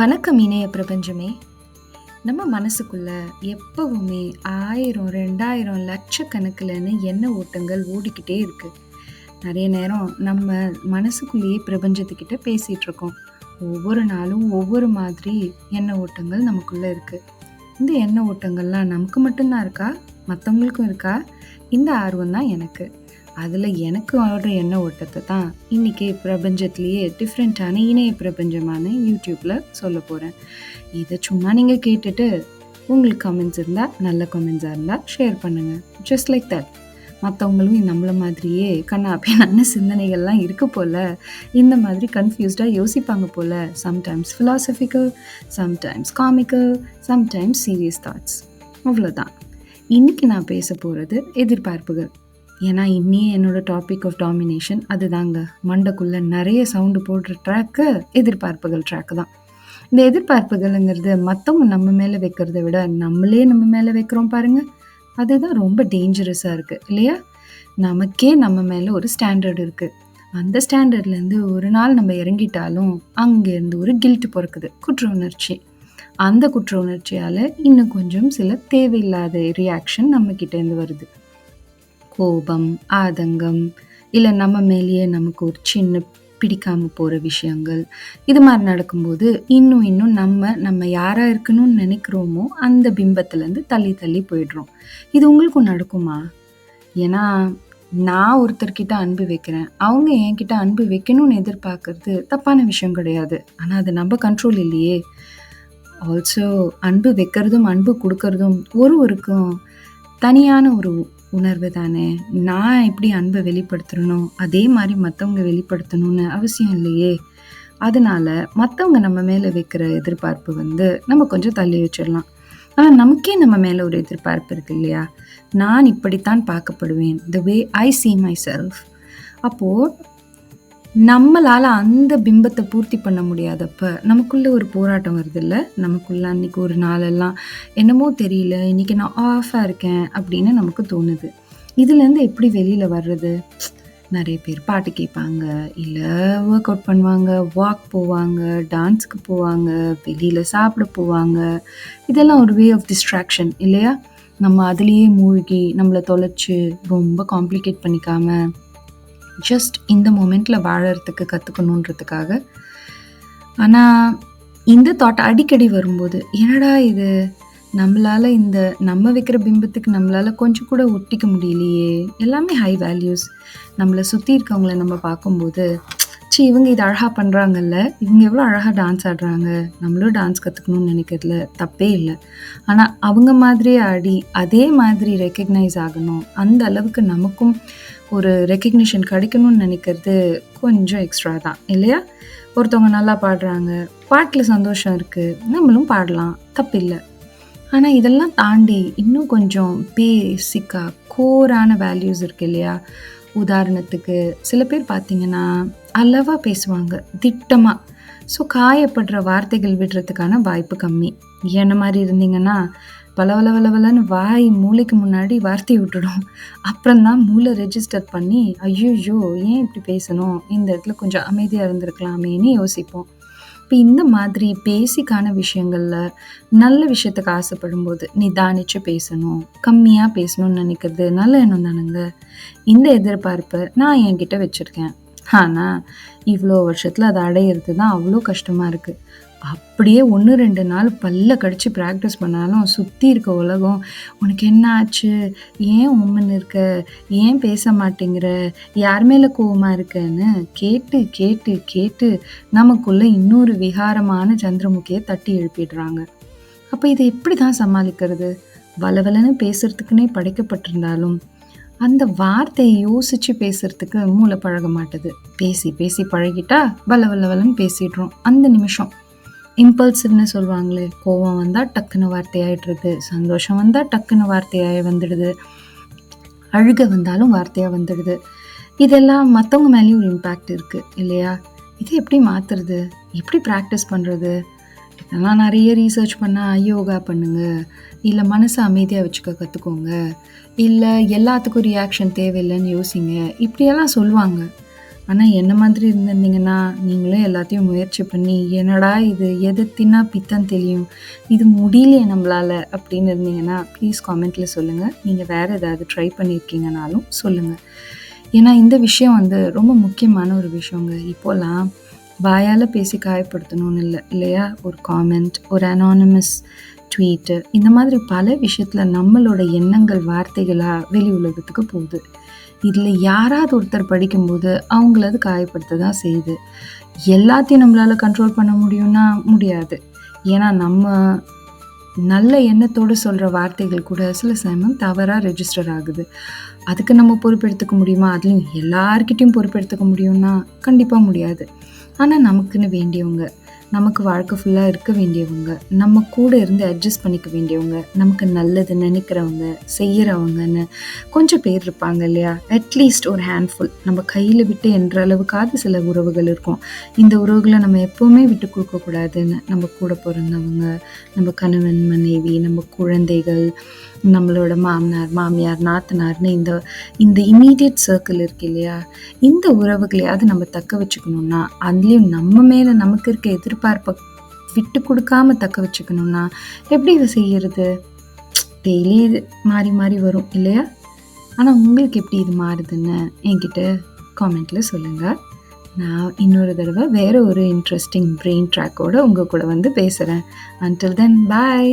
வணக்கம் இணைய பிரபஞ்சமே. நம்ம மனசுக்குள்ள எப்பவுமே ஆயிரம் ரெண்டாயிரம் லட்சக்கணக்கில்னு எண்ண ஓட்டங்கள் ஓடிக்கிட்டே இருக்கு. நிறைய நேரம் நம்ம மனசுக்குள்ளேயே பிரபஞ்சத்துக்கிட்ட பேசிட்டு இருக்கோம். ஒவ்வொரு நாளும் ஒவ்வொரு மாதிரி எண்ண ஓட்டங்கள் நமக்குள்ள இருக்கு. இந்த எண்ண ஓட்டங்கள்லாம் நமக்கு மட்டும்தான் இருக்கா? மற்றவங்களுக்கும் இருக்கா? இந்த ஆர்வம் தான் எனக்கு. அதில் எனக்கு ஆடுற எண்ண ஓட்டத்தை தான் இன்றைக்கி பிரபஞ்சத்துலேயே டிஃப்ரெண்ட்டான இணைய பிரபஞ்சமான யூடியூப்பில் சொல்ல போகிறேன் இதை சும்மா நீங்கள் கேட்டுட்டு உங்களுக்கு கமெண்ட்ஸ் இருந்தால் நல்ல கமெண்ட்ஸாக இருந்தால் ஷேர் பண்ணுங்கள் ஜஸ்ட் லைக் தட் மற்றவங்களும் நம்மளை மாதிரியே கண்ணா பின்னான சிந்தனைகள்லாம் இருக்கு போல் இந்த மாதிரி கன்ஃபியூஸ்டாக யோசிப்பாங்க போல். Sometimes philosophical sometimes comical sometimes serious thoughts அவ்வளோதான் இன்றைக்கி நான் பேச போகிறது எதிர்பார்ப்புகள். ஏன்னா இன்னியே என்னோட டாபிக் ஆஃப் டாமினேஷன் அதுதாங்க. மண்டைக்குள்ளே நிறைய சவுண்டு போடுற ட்ராக்கு எதிர்பார்ப்புகள் ட்ராக்கு தான். இந்த எதிர்பார்ப்புகள்ங்கிறது மற்றவங்க நம்ம மேலே வைக்கிறத விட நம்மளே நம்ம மேலே வைக்கிறோம் பாருங்கள் அதுதான் ரொம்ப டேஞ்சரஸாக இருக்குது இல்லையா? நமக்கே நம்ம மேலே ஒரு ஸ்டாண்டர்ட் இருக்குது அந்த ஸ்டாண்டர்ட்லேருந்து ஒரு நாள் நம்ம இறங்கிட்டாலும் அங்கேருந்து ஒரு கில்ட் பிறக்குது குற்ற உணர்ச்சி. அந்த குற்ற உணர்ச்சியால் இன்னும் கொஞ்சம் சில தேவையில்லாத ரியாக்ஷன் நம்மக்கிட்டேருந்து வருது. கோபம் ஆதங்கம் இல்லை நம்ம மேலேயே நமக்கு ஒரு சின்ன பிடிக்காமல் போகிற விஷயங்கள் இது மாதிரி நடக்கும்போது இன்னும் இன்னும் நம்ம நம்ம யாராக இருக்கணும்னு நினைக்கிறோமோ அந்த பிம்பத்துலேருந்து தள்ளி தள்ளி போயிடுறோம். இது உங்களுக்கும் நடக்குமா? ஏன்னா நான் ஒருத்தர்கிட்ட அன்பு வைக்கிறேன். அவங்க என்கிட்ட அன்பு வைக்கணும்னு எதிர்பார்க்கறது தப்பான விஷயம் கிடையாது. ஆனால் அது நம்ம கண்ட்ரோல் இல்லையே. ஆல்சோ அன்பு வைக்கிறதும் அன்பு கொடுக்கறதும் ஒருவருக்கும் தனியான ஒரு உணர்வு தானே? நான் எப்படி அன்பை வெளிப்படுத்துறனோ அதே மாதிரி மற்றவங்க வெளிப்படுத்தணும்னு அவசியம் இல்லையே. அதனால மற்றவங்க நம்ம மேலே வைக்கிற எதிர்பார்ப்பு வந்து நம்ம கொஞ்சம் தள்ளி வச்சிடலாம். ஆனால் நமக்கே நம்ம மேலே ஒரு எதிர்பார்ப்பு இருக்கு இல்லையா? நான் இப்படித்தான் பார்க்கப்படுவேன் the way I see myself அப்போது நம்மளால் அந்த பிம்பத்தை பூர்த்தி பண்ண முடியாதப்ப நமக்குள்ள ஒரு போராட்டம் வருதுல்ல? நமக்குள்ள அன்னைக்கு ஒரு நாளெல்லாம் என்னமோ தெரியல இன்னைக்கு நான் ஆஃபாக இருக்கேன் அப்படின்னு நமக்கு தோணுது. இதுலேருந்து எப்படி வெளியில் வர்றது? நிறைய பேர் பாட்டு கேட்பாங்க இல்லை ஒர்க் அவுட் பண்ணுவாங்க வாக் போவாங்க டான்ஸுக்கு போவாங்க வெளியில் சாப்பிட போவாங்க. இதெல்லாம் ஒரு வே ஆஃப் டிஸ்ட்ராக்ஷன் இல்லையா? நம்ம அதுலேயே மூழ்கி நம்மளை தொலைச்சு ரொம்ப காம்ப்ளிகேட் பண்ணிக்காமல் ஜஸ்ட் இந்த மொமெண்ட்டில் வாழறதுக்கு கற்றுக்கணுன்றதுக்காக ஆனால் இந்த தாட் அடிக்கடி வரும்போது என்னடா இது? நம்மளால் இந்த நம்ம வைக்கிற பிம்பத்துக்கு நம்மளால் கொஞ்சம் கூட ஒட்டிக்க முடியலையே. எல்லாமே ஹை வேல்யூஸ் நம்மளை சுற்றி இருக்கவங்கள நம்ம பார்க்கும்போது சி இவங்க இது அழகாக பண்ணுறாங்கல்ல இவங்க எவ்வளோ அழகாக டான்ஸ் ஆடுறாங்க? நம்மளும் டான்ஸ் கற்றுக்கணும்னு நினைக்கிறதுல தப்பே இல்லை. ஆனால் அவங்க மாதிரியே ஆடி அதே மாதிரி ரெக்கக்னைஸ் ஆகணும். அந்த அளவுக்கு நமக்கும் ஒரு ரெக்கக்னிஷன் கிடைக்கணும்னு நினைக்கிறது கொஞ்சம் எக்ஸ்ட்ரா தான் இல்லையா? ஒருத்தவங்க நல்லா பாடுறாங்க பாட்டில் சந்தோஷம் இருக்குது நம்மளும் பாடலாம் தப்பில்லை. ஆனால் இதெல்லாம் தாண்டி இன்னும் கொஞ்சம் பேசிக்காக கோரான வேல்யூஸ் இருக்கு இல்லையா? உதாரணத்துக்கு சில பேர் பார்த்தீங்கன்னா அளவாக பேசுவாங்க திட்டமாக ஸோ காயப்படுற வார்த்தைகள் விடுறதுக்கான வாய்ப்பு கம்மி. என்ன மாதிரி இருந்தீங்கன்னா பலவலவலவலன்னு வாய் மூளைக்கு முன்னாடி வார்த்தை விட்டுடும். அப்புறம்தான் மூளை ரெஜிஸ்டர் பண்ணி ஐயோயோ ஏன் இப்படி பேசணும்? இந்த இடத்துல கொஞ்சம் அமைதியாக இருந்திருக்கலாமேன்னு யோசிப்போம். இப்போ இந்த மாதிரி பேசிக்கான விஷயங்களில் நல்ல விஷயத்துக்கு ஆசைப்படும் போது நிதானிச்சு பேசணும் கம்மியாக பேசணும்னு நினைக்கிறது நல்ல எண்ணம் தானுங்க. இந்த எதிர்பார்ப்பை நான் என்கிட்ட வச்சுருக்கேன். ஆனால் இவ்வளோ வருஷத்தில் அதை அடையிறது தான் அவ்வளோ கஷ்டமாக இருக்குது அப்படியே ஒன்று ரெண்டு நாள் பல்ல கடிச்சு ப்ராக்டிஸ் பண்ணாலும் சுற்றி இருக்க உலகம் உனக்கு என்ன ஆச்சு? ஏன் உம்மன் இருக்க ஏன் பேச மாட்டேங்கிற? யார் மேலே கோவமாக இருக்கன்னு கேட்டு கேட்டு கேட்டு நமக்குள்ளே இன்னொரு விகாரமான சந்திரமுகியை தட்டி எழுப்பிடுறாங்க. அப்போ இதை எப்படி தான் சமாளிக்கிறது? வலவலன்னு பேசுறதுக்குன்னே படைக்கப்பட்டிருந்தாலும் அந்த வார்த்தையை யோசிச்சு பேசுறதுக்கு மூளை பழக மாட்டுது. பேசி பேசி பழகிட்டா வல்ல வள பேசிடுறோம். அந்த நிமிஷம். இம்பல்சிவ்னு சொல்லுவாங்களே கோவம் வந்தால் டக்குன்னு வார்த்தையாயிடுறது சந்தோஷம் வந்தால் டக்குன்னு வார்த்தையாகி வந்துடுது அழுக வந்தாலும் வார்த்தையாக வந்துடுது. இதெல்லாம் மற்றவங்க மேலேயும் ஒரு இம்பேக்ட் இருக்குது இல்லையா? இதை எப்படி மாற்றுறது எப்படி ப்ராக்டிஸ் பண்ணுறது இதெல்லாம் நிறைய ரீசர்ச் பண்ணால் யோகா பண்ணுங்க. இல்லை மனசை அமைதியாக வச்சுக்க கற்றுக்கோங்க இல்லை எல்லாத்துக்கும் ரியாக்ஷன் தேவையில்லைன்னு யோசிங்க. இப்படியெல்லாம் சொல்லுவாங்க. ஆனால் என்ன மாதிரி இருந்திருந்தீங்கன்னா நீங்களும் எல்லாத்தையும் முயற்சி பண்ணி என்னடா இது? எது தின்னா பித்தம் தெரியும்? இது முடியலையே நம்மளால் அப்படின்னு இருந்தீங்கன்னா ப்ளீஸ் காமெண்ட்டில் சொல்லுங்கள் நீங்கள் வேறு ஏதாவது ட்ரை பண்ணியிருக்கீங்கனாலும் சொல்லுங்கள் ஏன்னா இந்த விஷயம் வந்து ரொம்ப முக்கியமான ஒரு விஷயங்க. இப்போலாம் வாயால் பேசி காயப்படுத்தணும்னு இல்லை இல்லையா? ஒரு காமெண்ட் ஒரு அனானமஸ் ட்வீட்டு இந்த மாதிரி பல விஷயத்தில் நம்மளோட எண்ணங்கள் வார்த்தைகளாக வெளி உலகத்துக்கு போகுது. இதில் யாராவது ஒருத்தர் படிக்கும்போது அவங்கள அது காயப்படுத்த தான் செய்யுது. எல்லாத்தையும் நம்மளால் கண்ட்ரோல் பண்ண முடியும்னா முடியாது. ஏன்னா நம்ம நல்ல எண்ணத்தோடு சொல்கிற வார்த்தைகள் கூட சில சமயம் தவறாக ரெஜிஸ்டர் ஆகுது. அதுக்கு நம்ம பொறுப்பெடுத்துக்க முடியுமா? அதுலேயும் எல்லார்கிட்டையும் பொறுப்பெடுத்துக்க முடியும்னா கண்டிப்பாக முடியாது. ஆனால் நமக்குன்னு வேண்டியவங்க நமக்கு வாழ்க்கை ஃபுல்லாக இருக்க வேண்டியவங்க. நம்ம கூட இருந்து அட்ஜஸ்ட் பண்ணிக்க வேண்டியவங்க. நமக்கு நல்லது நினைக்கிறவங்க செய்கிறவங்கன்னு கொஞ்சம் பேர் இருப்பாங்க இல்லையா? அட்லீஸ்ட் ஒரு ஹேண்ட்ஃபுல் நம்ம கையில் விட்டு என்ற அளவுக்காவது சில உறவுகள் இருக்கும். இந்த உறவுகளை நம்ம எப்போவுமே விட்டு கொடுக்கக்கூடாதுன்னு நம்ம கூட பிறந்தவங்க நம்ம கணவன் மனைவி நம்ம குழந்தைகள் நம்மளோட மாமனார் மாமியார் நாத்தனார்னு இந்த இந்த இமீடியட் சர்க்கிள் இருக்கு இல்லையா? இந்த உறவுகளையாவது நம்ம தக்க வச்சுக்கணும்னா அதுலேயும் நம்ம மேலே நமக்கு இருக்க எதிர்பார்ப்பை விட்டு கொடுக்காம தக்க வச்சுக்கணும்னா எப்படி இதை செய்யறது? டெய்லி இது மாறி மாறி வரும் இல்லையா? ஆனால் உங்களுக்கு எப்படி இது மாறுதுன்னு என்கிட்ட காமெண்ட்டில் சொல்லுங்கள் நான் இன்னொரு தடவை வேறு ஒரு இன்ட்ரெஸ்டிங் பிரெயின் ட்ராக்கோடு உங்கள் கூட வந்து பேசுகிறேன் அன்டில் தென் பாய்